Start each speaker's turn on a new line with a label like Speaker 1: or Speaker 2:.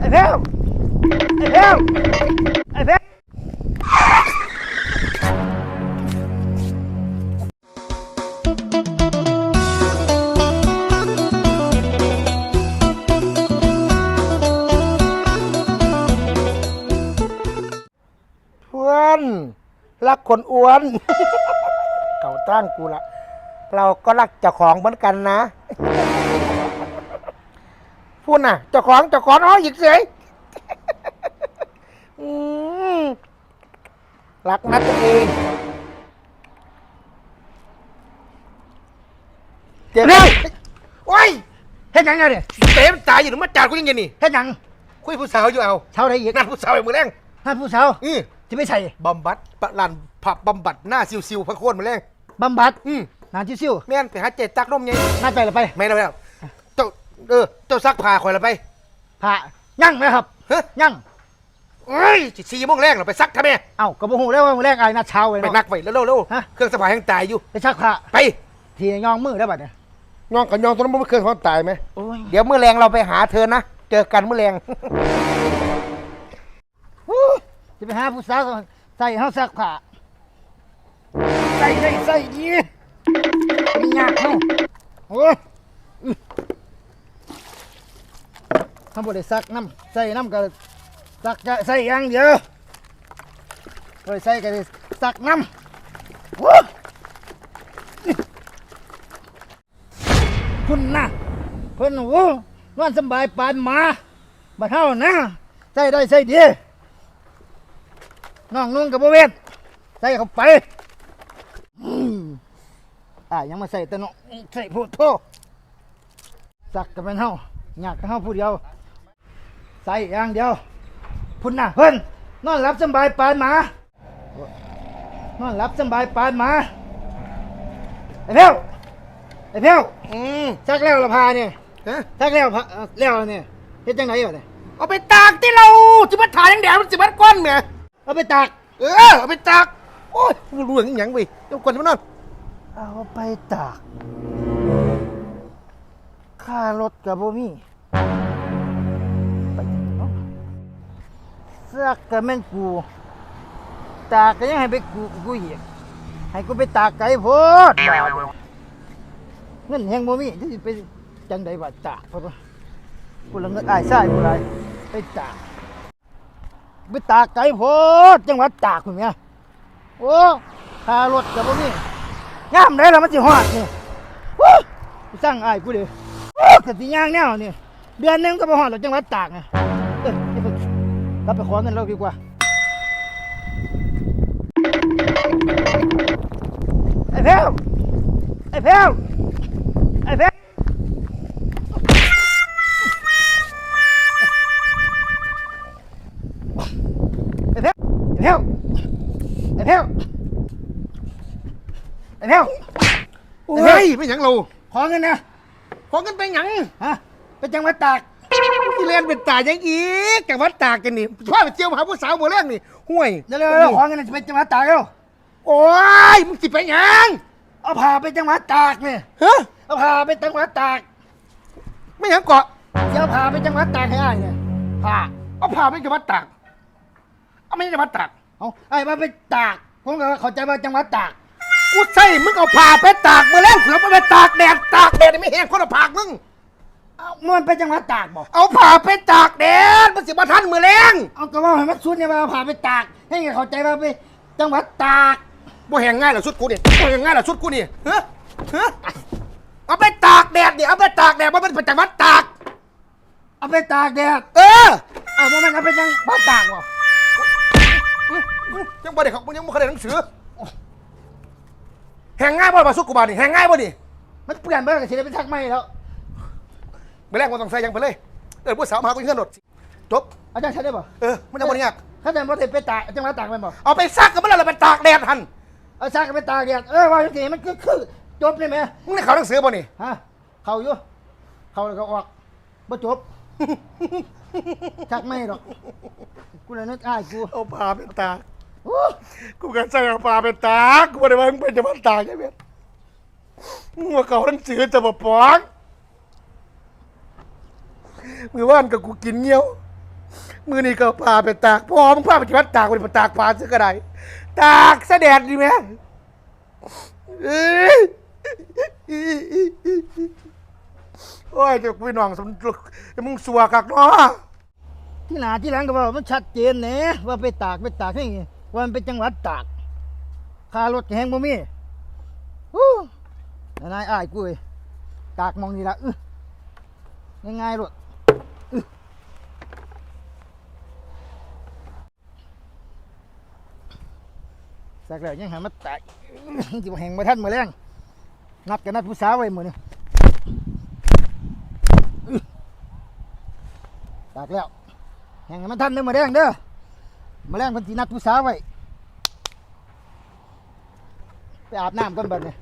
Speaker 1: ไอ้แพวไอ้แพวไอ้แพวเพื่อนรักคนอ้วน เก่าตั้งกูละ เราก็รักเจ้าของเหมือนกันนะ พูดน่ะเจ้าของเจ้าของอ๋อหยิกเสยอืมรักนะตัวเองเจ็บ
Speaker 2: เร็ว
Speaker 1: โอ้ย
Speaker 2: เฮ็ดหยังไงเนี่ย
Speaker 1: เต็มตายอยู่หรือมาจัดกูยังไงนี่
Speaker 2: เฮ็ดหยัง
Speaker 1: คุยผู้สาวอยู่เอา
Speaker 2: เช้าได้อีก
Speaker 1: นั่นผู้สาวไอ้มือแรง
Speaker 2: ท่านผู้สาว
Speaker 1: อือ
Speaker 2: ที่ไม่ใช่
Speaker 1: บำบัดปะลันผับบำบัดหน้าซิวๆพระโคนมือแรง
Speaker 2: บำบัด
Speaker 1: อืม
Speaker 2: นานชิว
Speaker 1: แม่นไปหาเจ็ดตักนมไง
Speaker 2: ๆน่าไปละไป
Speaker 1: ไม่ได้แล้ว เจ้าเออเจ้าซักผ้าคอยละไป
Speaker 2: ผ่ายั่งไหมครับ
Speaker 1: เฮ้ย
Speaker 2: ยั่ง
Speaker 1: เอ้ยสิสี่โมงแรงเราไปซักทำไม
Speaker 2: เอ้าก็บ่ฮู้แล้วว่ามื้อแรกอายนัดเช้าไว้
Speaker 1: ไป
Speaker 2: เนาะ
Speaker 1: นักไว้แล้วเร็ว
Speaker 2: ฮะ
Speaker 1: ๆเครื่องสบายยังตายอยู่
Speaker 2: ไปชักผ้า
Speaker 1: ไป
Speaker 2: ทียองมือได้บัดเนี่ย
Speaker 1: ยองกับยองตัวนั้นมันเครื่องเขาตายไหม
Speaker 2: โอ้ย
Speaker 1: เดี๋ยวเมื่อแรงเราไปหาเธอนะ เจอกันเมื่อแรง
Speaker 2: สิไปหาผู้สาวก็ใส่เฮาซักผ้าใส่ได้ใส่ดีมันยากเฮาโอ้ยอื้อ ทำบ่ได้ซักน้ำใส่น้ำก็ซักจะใส่ย่างเดียวโอ้ยใส่ก็ซักน้ำโอ้คุณนะเพิ่นโอ้นอนสบายปานหมาบัดเฮานะใส่ได้ใส่ดีน้องนุ่งกับบ่เวทใส่เข้าไปอ่ายังมาใส่แต่เนาะใส่พูดโทสักกับเป็นเฮาอยากกับเฮาผู้เดียว ใส่อย่างเดียว พุ่นน่ะเพิ่นนอนหลับสำบายปานหมานอนหลับสำบายปานหมา ไอ้เพี้ยวไอ้เพี้ยว
Speaker 1: อืม
Speaker 2: ชักแล้วละพาเนี่ย
Speaker 1: ฮะ
Speaker 2: ชักแล้วพาเอ่อแล้วเนี่ยเฮ็ดจังไดวะเนี่ย
Speaker 1: เอาไปตากที่เราจิบัดถ่ายยังแดดมันจิบัดก้อนเมีย
Speaker 2: เอาไปตาก
Speaker 1: เออเอาไปตากโอ้ยกูรู้อย่างหยังไปเดี๋ยวก่อนจะมานอน
Speaker 2: เอาไปตาก ค่ารถกับบ่มี สักก็แม่นกู ตากก็ยังให้ไปกูกูอีกให้กูไปตากไก่โพดบาดเงินแหงบ่มีจะไปจังใดว่าตากเพราะว่ากูละเงินอ้ายซ่ายกูไรไปตากไปตากไก่โพดจังหวัดตากคุณแม่โอ้คารถก็บ่มีงามได้แล้วมันสิฮอดนี่วู้ไปสั่งอ้ายกูเดิวู้ก็สิย่างแนวนี่เดือนนึงก็บ่ฮอดหรอกจังหวัดตากไง กลับไปขอเงินเราดีกว่า ไอ้แพ้วไอ้แพ้วไอ้แพ้วไอ้แพ้วไอ้แพ้วไอ้แพ้วไอ้แพ้ว
Speaker 1: โอ้ยไม่หยังเรา
Speaker 2: ขอเงินนะ
Speaker 1: ขอเงินไปหยัง
Speaker 2: ฮะไปจังหวัดตาก
Speaker 1: ที่เรียนเป็นตายังอีกจากวัดตากกันนี่พ่อไปเที่ยวหาผู้สาวหมดแรงนี่ห่วย
Speaker 2: เร็วๆเร็วๆขอเงินจะไปจังหวัดตากเร็ว
Speaker 1: โอ้ยมึงสิไปหยัง
Speaker 2: เอาพาไปจังหวัดตากเนี่ย
Speaker 1: ฮะ
Speaker 2: เอาพาไปจังหวัดตาก
Speaker 1: ไม่หยังเกาะ
Speaker 2: เดี๋ยวพาไปจังหวัดตากให้อ้ายเนี่ยพา
Speaker 1: เอาพาไปจังหวัดตากเอาไม่ใช่จังหวัดตาก
Speaker 2: เอาไอ้มาไปตากผมก็เข้าใจว่าจังหวัดตาก
Speaker 1: กูใส่มึงเอาผ้าไปตากมาแล้วเผื่อมันไปตากแดดตากแดดนี่ไม่แห้งคนละผากมึง
Speaker 2: เอามันไปจังหวัดตากบอก
Speaker 1: เอาผ้าไปตากแดดมันสิมาทันมือแรง
Speaker 2: เอาก็ว่าให้มันชุดเนี่ยว่าพาไปตาก ให้ไงเข้าใจว่าไปจังหวัดตาก
Speaker 1: บ่แห้งง่ายหรอชุดกูนี่บ่แห้งง่ายหรอชุดกูนี่ฮะฮะเอาไปตากแดดเนี่ยเอาไปตากแดดมันเป็นจังหวัดตาก
Speaker 2: เอาไปตากแดด
Speaker 1: เออ
Speaker 2: เอาว่ามันเอาไปจังหวัดตากบ่
Speaker 1: อื้ออื้อยังบ่ได้เขายังบ่เคยได้หนังสือแห้งง่ายบ่มาชุดกูบานี่แห้งง่ายบ่นี่
Speaker 2: มันเปลี่ยนไปก็สิได้ไปทักไม่แล้ว
Speaker 1: ไปแรกมันต้องใส่ยังไปเลยเออผู้สาวมาหากูเงื่อนรถจบ
Speaker 2: อาจารย์ใช่ได้บ่
Speaker 1: เออมันจะบ่ได้ยาก
Speaker 2: ถ้าแต่บ่ได้ไปตากจังหวัดตากแม่นบ่
Speaker 1: เอาไปซักกันเมื่อไหร่ไปตากแดดหัน
Speaker 2: เอาซักก็ไปตากแดดเออว่าจังซี่มันคือคือจบเลยแม่
Speaker 1: มึงได้เขาหนังสือบ่นี่
Speaker 2: ฮะเข้าอยู่เข้าแล้วก็ออกบ่จบทักไม่หรอกกูเลยนึกอ้ายกู
Speaker 1: เอาผ้าไปตาก
Speaker 2: โอ้
Speaker 1: กูกันใส่เอาผ้าไปตากกูบ่ได้ว่ามึงเป็นจังหวัดตากใช่ไหมมึงว่าเขาหนังสือจะบ่ปอง มือว่านกับกูกินเงี้ยว มือนี่ก็พาไปตากพอมึงพาไปที่วัดตากไปตากปลาซะก็ได้ตากเสแดดดีไหมเอ้ยโอ้ยเจ้าพี่น้องสมนึกมึงสัวกักเนาะ
Speaker 2: ที่หนาที่หลังก็ว่ามันชัดเจนแหน่ว่าไปตากไปตากให้ว่ามันเป็นจังหวัดตากคารถก็แฮงบ่มีฮู้นายอ้ายกูเอ้ยตากมองนี่ละอื้อง่ายๆโลดอื้อ สักแล้วยังหามาตากสิบ่แหงมาท่านมาแรงนัดกันนัดผู้สาวไว้มือนี่ตากแล้วแหงมาท่านเด้อมาแรงเด้อมาแรงคนจีนัดผู้สาวไว้ไปอาบน้ำก่อนบัดนี้